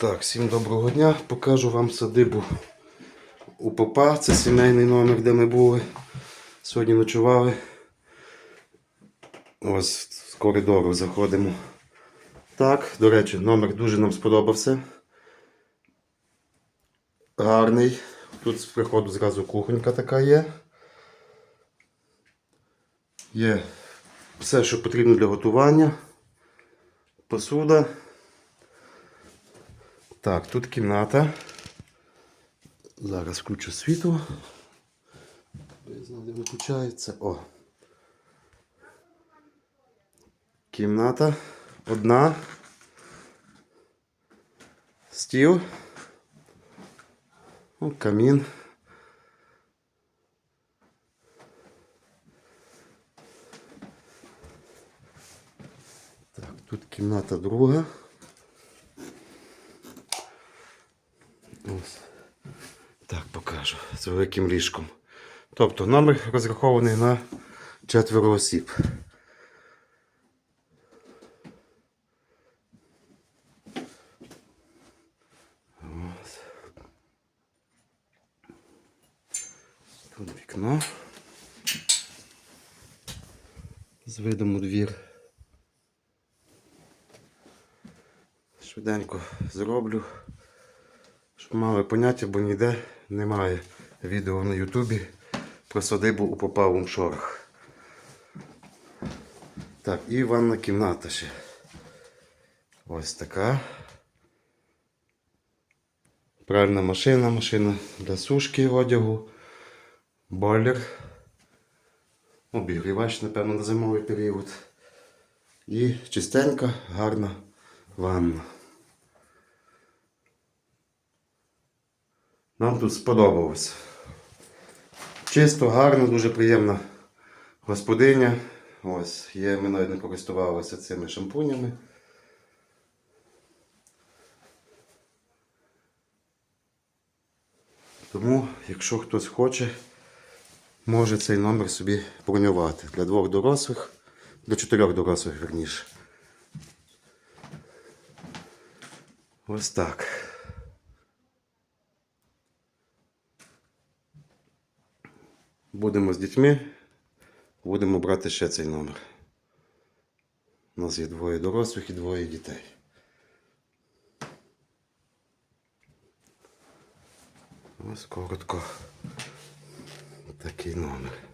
Так, всім доброго дня. Покажу вам садибу у попа. Це сімейний номер, де ми були. Сьогодні ночували. Ось з коридору заходимо. Так, до речі, номер дуже нам сподобався. Гарний. Тут з приходу зразу кухонька така є. Є все, що потрібно для готування. Посуда. Так, тут кімната. Зараз включу світло. Я знаю, де виключається. О. Кімната. Одна. Стіл. О, камін. Так, тут кімната друга. Ось. Так, покажу з великим ліжком. Тобто номер розрахований на четверо осіб. Тут вікно. З видом у двір. Швиденько зроблю. Мали поняття, бо ніде немає відео на Ютубі про садибу у Попавому шорах. Так, і ванна кімната ще. Ось така. Пральна машина, машина для сушки одягу, бойлер. Обігрівач, напевно, на зимовий період. І чистенька, гарна ванна. Нам тут сподобалось. Чисто, гарно, дуже приємна господиня. Ось, є, ми навіть не користувалися цими шампунями. Тому, якщо хтось хоче, може цей номер собі бронювати для двох дорослих, для чотирьох дорослих, верніше. Ось так. Будемо з дітьми, будемо брати ще цей номер. У нас є двоє дорослих і двоє дітей. Ось коротко такий номер.